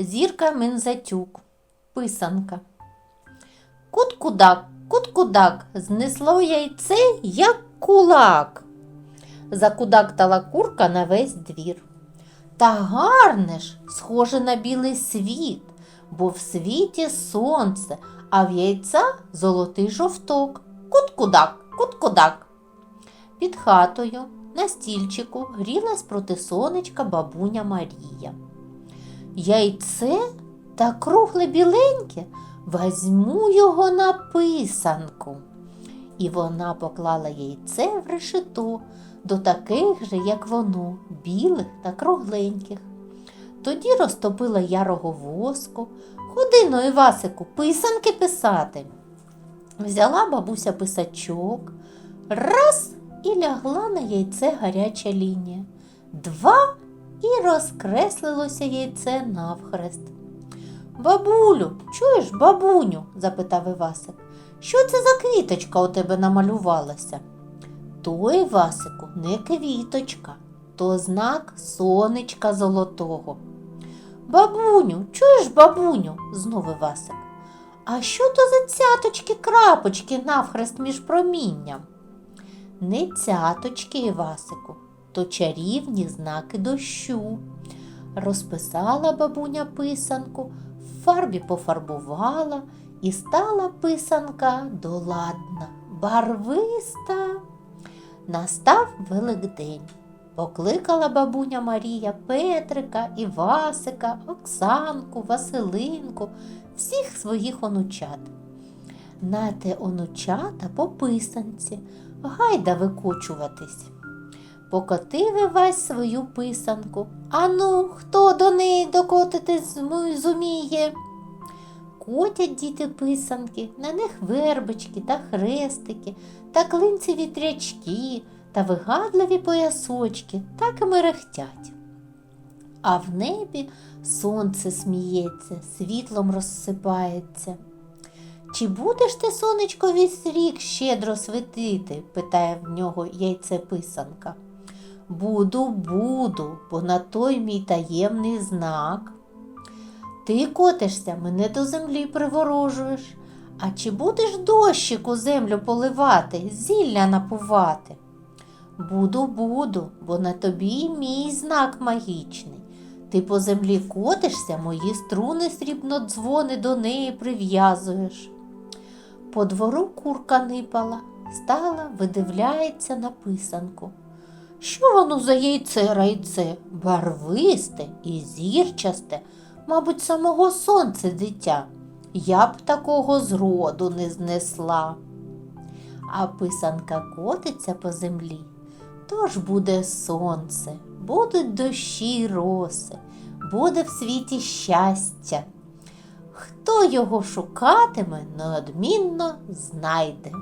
Зірка Минзатюк. Писанка. Кут-кудак, кут-кудак, знесло яйце, як кулак. Закудактала курка на весь двір. Та гарне ж, схоже на білий світ, бо в світі сонце, а в яйця золотий жовток. Кут-кудак, кут-кудак. Під хатою на стільчику грілась проти сонечка бабуня Марія. Яйце та кругле біленьке, возьму його на писанку. І вона поклала яйце в решето до таких же, як воно, білих та кругленьких. Тоді розтопила ярого воску, ходи ну, Івасику, писанки писати. Взяла бабуся писачок, раз і лягла на яйце гаряча лінія. Два і розкреслилося яйце навхрест. Бабулю, чуєш, бабуню? запитав Івасик. Що це за квіточка у тебе намалювалася? То, Івасику, не квіточка, то знак сонечка золотого. Бабуню, чуєш, бабуню? знов Івасик. А що то за цяточки крапочки навхрест між промінням? Не цяточки, Івасику, то чарівні знаки дощу. Розписала бабуня писанку, в фарбі пофарбувала і стала писанка доладна, барвиста. Настав Великдень. Покликала бабуня Марія Петрика, Івасика, Оксанку, Василинку, всіх своїх онучат. Нате онучата по писанці, гайда викочуватись. Покотив Івась свою писанку. Ану, хто до неї докотитись зуміє? Котять діти писанки, на них вербочки та хрестики, та клинці вітрячки, та вигадливі поясочки, так і мерехтять. А в небі сонце сміється, світлом розсипається. Чи будеш ти, сонечко, весь рік щедро світити? питає в нього яйце писанка. Буду, буду, бо на той мій таємний знак. Ти котишся, мене до землі приворожуєш. А чи будеш дощику землю поливати, зілля напувати? Буду, буду, бо на тобі мій знак магічний. Ти по землі котишся, мої струни срібнодзвони до неї прив'язуєш. По двору курка нипала, стала, видивляється на писанку. Що воно за яйце райце? Барвисте і зірчасте, мабуть, самого сонця дитя. Я б такого зроду не знесла. А писанка котиться по землі. Тож буде сонце, будуть дощі й роси, буде в світі щастя. Хто його шукатиме, неодмінно знайде.